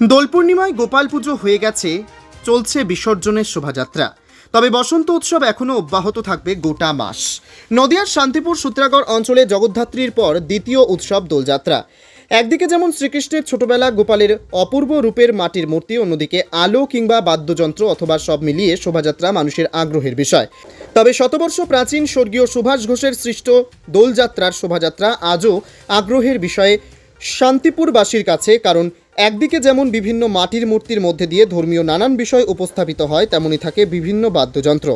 দোল পূর্ণিমায় গোপাল পুজো হয়ে গেছে, চলছে বিসর্জনের শোভাযাত্রা। তবে বসন্ত উৎসব এখনও অব্যাহত থাকবে গোটা মাস। নদিয়ার শান্তিপুর সূত্রাগড় অঞ্চলে জগদ্ধাত্রীর পর দ্বিতীয় উৎসব দোলযাত্রা। একদিকে যেমন শ্রীকৃষ্ণের ছোটবেলা গোপালের অপূর্ব রূপের মাটির মূর্তি, অন্যদিকে আলো কিংবা বাদ্যযন্ত্র অথবা সব মিলিয়ে শোভাযাত্রা মানুষের আগ্রহের বিষয়। তবে শতবর্ষ প্রাচীন স্বর্গীয় সুভাষ ঘোষের সৃষ্ট দোলযাত্রার শোভাযাত্রা আজও আগ্রহের বিষয়ে শান্তিপুরবাসীর কাছে, কারণ একদিকে যেমন বিভিন্ন মাটির মূর্তির মধ্যে দিয়ে ধর্মীয় নানান বিষয় উপস্থাপিত হয় তেমনই থাকে বিভিন্ন বাদ্যযন্ত্র।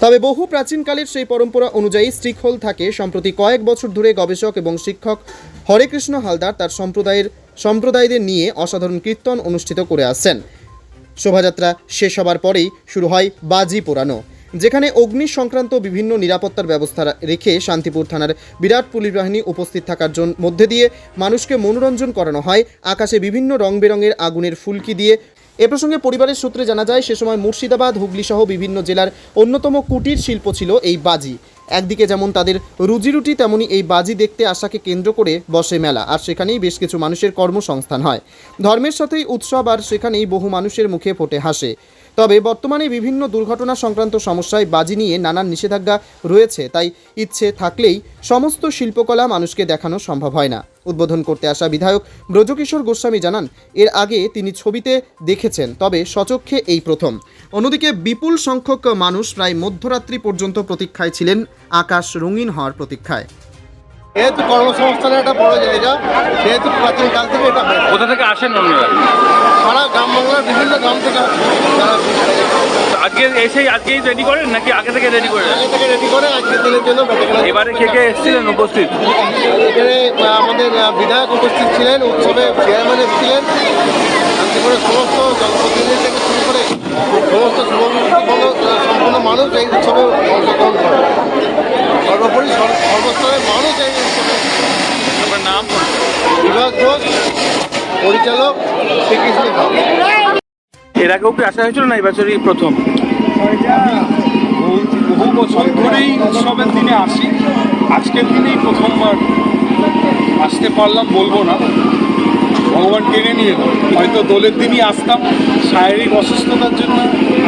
তবে বহু প্রাচীনকালের সেই পরম্পরা অনুযায়ী স্ট্রিকহোল থাকে। সম্প্রতি কয়েক বছর ধরে গবেষক এবং শিক্ষক হরেকৃষ্ণ হালদার তার সম্প্রদায়ের সম্প্রদায়দের নিয়ে অসাধারণ কীর্তন অনুষ্ঠিত করে আসছেন। শোভাযাত্রা শেষ হবার পরেই শুরু হয় বাজি পোড়ানো। যেখানে অগ্নি সংক্রান্ত বিভিন্ন নিরাপত্তার ব্যবস্থা রেখে শান্তিপুর থানার বিরাট পুলিশ বাহিনী উপস্থিত থাকার জন্য মধ্যে দিয়ে মানুষকে মনোরঞ্জন করানো হয়। আকাশে বিভিন্ন রং বেরঙের আগুনের ফুলকি দিয়ে। এ প্রসঙ্গে পরিবারের সূত্রে জানা যায়, সে সময় মুর্শিদাবাদ হুগলি সহ বিভিন্ন জেলার অন্যতম কুটির শিল্প ছিল এই বাজি। একদিকে যেমন তাদের রুজিরুটি, তেমনি এই বাজি দেখতে আসাকে কেন্দ্র করে বসে মেলা, আর সেখানেই বেশ কিছু মানুষের কর্মসংস্থান হয়। ধর্মের সাথেই উৎসব, আর সেখানেই বহু মানুষের মুখে ফোটে হাসে। তবে বর্তমানে বিভিন্ন দুর্ঘটনা সংক্রান্ত সমস্যায় বাজি নিয়ে নানান নিষেধাজ্ঞা রয়েছে, তাই ইচ্ছে থাকলেই সমস্ত শিল্পকলা মানুষকে দেখানো সম্ভব হয় না। উদ্বোধন করতে আসা বিধায়ক ব্রজকিশোর গোস্বামী জানান, এর আগে তিনি ছবিতে দেখেছেন, তবে সচক্ষে এই প্রথম। অন্যদিকে বিপুল সংখ্যক মানুষ প্রায় মধ্যরাত্রি পর্যন্ত প্রতীক্ষায় ছিলেন আকাশ রঙিন হওয়ার প্রতীক্ষায়। যেহেতু কর্মসংস্থানের একটা বড় জায়গা সেহেতু প্রাচীন কাল থেকে এটা হয়ে কোথা থেকে আসেন অন্যরা সারা গ্রাম বাংলার বিভিন্ন গ্রাম থেকে আজকে এসেই আজকেই রেডি করেন নাকি আগে থেকে রেডি করেন আগে থেকে রেডি করে আজকের দিনের জন্য এবারে কে কে এসেছিলেন উপস্থিত এখানে আমাদের বিধায়ক উপস্থিত ছিলেন উৎসবে চেয়ারম্যান এসেছিলেন শান্তিপুরের সমস্ত জনপ্রতিনিধি থেকে শুরু করে সমস্ত সম্পন্ন মানুষ এই উৎসবে অংশগ্রহণ করে সর্বোপরি সর- সর্বস্তরের মানুষ এই উৎসবে আপনার নাম বিভাগ ঘোষ পরিচালক শ্রীকৃষ্ণ এর আগেও কি আসা হয়েছিল না এই প্রথম? বহু বহু বছর ধরেই উৎসবের দিনে আসি। আজকের দিনেই প্রথমবার আসতে পারলাম বলব না। ভগবান টেনে নিয়ে হয়তো দোলের দিনই আসতাম। শারীরিক অসুস্থতার জন্য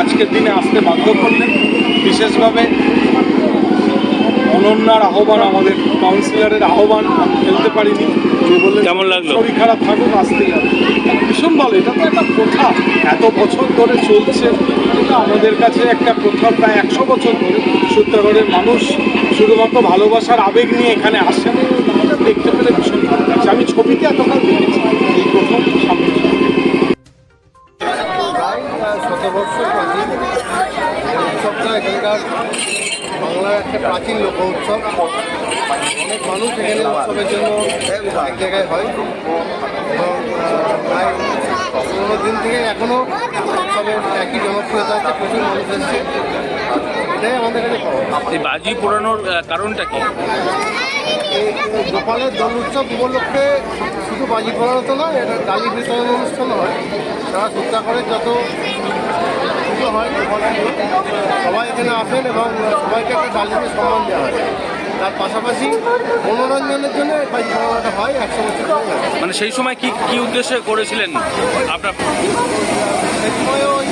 আজকের দিনে আসতে বাধ্য করলেন। বিশেষভাবে অনন্যার আহ্বান আমাদের কাউন্সিলরের আহ্বান আমি ফেলতে পারিনি। কেমন লাগল? শরীর খারাপ থাকুক আসতে যাবে ভীষণ ভালো এটা তো একটা প্রথা। এত বছর ধরে চলছে এটা আমাদের কাছে একটা প্রথা প্রায় একশো বছর ধরে সূত্রাগড়ের মানুষ শুধুমাত্র ভালোবাসার আবেগ নিয়ে এখানে আসেন। এটা দেখতে পেলে ভীষণ ভালো লাগছে। আমি ছবিতে এতকাল দেখেছি এই প্রথম সামনে। প্রায় শতবর্ষ উৎসবটা এখানকার বাংলার একটা প্রাচীন লোক উৎসব অনেক মানুষ এখানে উৎসবের জন্য এক জায়গায় হয়। এবং প্রায় পুরোনো দিন থেকে এখনও উৎসবের একই জনপ্রিয়তা আছে প্রচুর মানুষ এসছে। এটাই আমাদের এই বাজি পোড়ানোর কারণটা কি? গোপালের দোল উৎসব উপলক্ষে শুধু বাজি পড়ানো তো নয় এটা ডালি বিতরণ অনুষ্ঠান হয়। তারা সূত্রাকরের যত পুজো হয় গোপাল সবাই এখানে আসেন এবং সবাইকে একটা ডালিমে সম্মান দেওয়া হয়। তার পাশাপাশি মনোরঞ্জনের জন্য এই বাজি হয় একশো বছর মানে সেই সময় কি কি উদ্দেশ্যে করেছিলেন আপনার? সেই সময় ওই